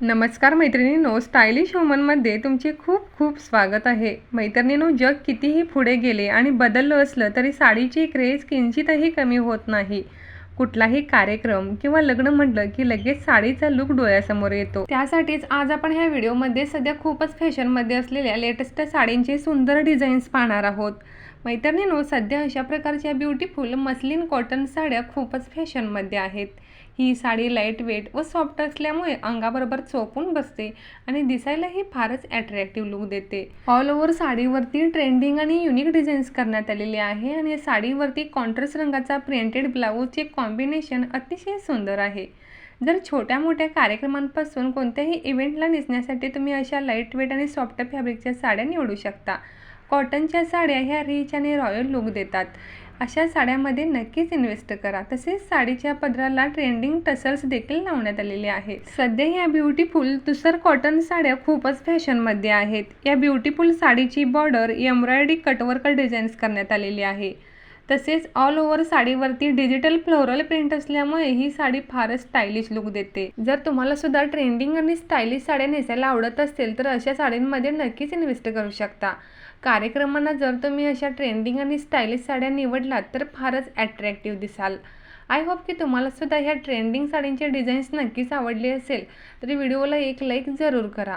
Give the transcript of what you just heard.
नमस्कार मैत्रिणींनो स्टायलिश वुमनमध्ये तुमचे खूप खूप स्वागत आहे. मैत्रिणींनो जग कितीही पुढे गेले आणि बदललं असलं तरी साडीची क्रेज किंचितही कमी होत नाही. कुठलाही कार्यक्रम किंवा लग्न म्हटलं की लगेच साडीचा लुक डोळ्यासमोर येतो. त्यासाठीच आज आपण ह्या व्हिडिओमध्ये सध्या खूपच फॅशनमध्ये असलेल्या लेटेस्ट साडींचे सुंदर डिझाईन्स पाहणार आहोत. मैत्रिणींनो सध्या अशा प्रकारच्या ब्युटिफुल मस्लिन कॉटन साड्या खूपच फॅशनमध्ये आहेत. ही साडी लाइट वेट व सॉफ्ट असल्यामुळे अंगाबरोबर चोपून बसते आणि दिसायलाही फारच अट्रॅक्टिव्ह लुक देते. ऑल ओव्हर साडीवरती ट्रेंडिंग आणि युनिक डिझाईन्स करण्यात आलेले आहे आणि साडीवरती कॉन्ट्रास्ट रंगाचा प्रिंटेड ब्लाऊजचे कॉम्बिनेशन अतिशय सुंदर आहे. जर छोट्या मोठ्या कार्यक्रमांपासून कोणत्याही इव्हेंटला नेसण्यासाठी तुम्ही अशा लाइट वेट आणि सॉफ्ट फॅब्रिकच्या साड्या निवडू शकता. कॉटनच्या साड्या ह्या रिच आणि रॉयल लुक देतात. अशा साड्यामध्ये नक्कीच इन्व्हेस्ट करा. तसेच साडीच्या पदराला ट्रेंडिंग टसल्स देखील लावण्यात आलेले आहेत. सध्या ह्या ब्युटिफुल तुसर कॉटन साड्या खूपच फॅशनमध्ये आहेत. या ब्युटिफुल साडीची बॉर्डर एम्ब्रॉयडरी कटवर्क डिझाईन्स करण्यात आलेली आहे. तसेच ऑल ओव्हर साडीवरती डिजिटल फ्लोरल प्रिंट असल्यामुळे ही साडी फारच स्टायलिश लुक देते. जर तुम्हाला सुद्धा ट्रेंडिंग आणि स्टायलिश साड्या नेसायला आवडत असेल तर अशा साड्यांमध्ये नक्कीच इन्व्हेस्ट करू शकता. कार्यक्रमांना जर तुम्ही अशा ट्रेंडिंग आणि स्टायलिश साड्या निवडलात तर फारच ॲट्रॅक्टिव्ह दिसाल. आय होप की तुम्हाला सुद्धा ह्या ट्रेंडिंग साडींचे डिझाईन्स नक्कीच आवडले असेल तरी व्हिडिओला एक लाईक जरूर करा.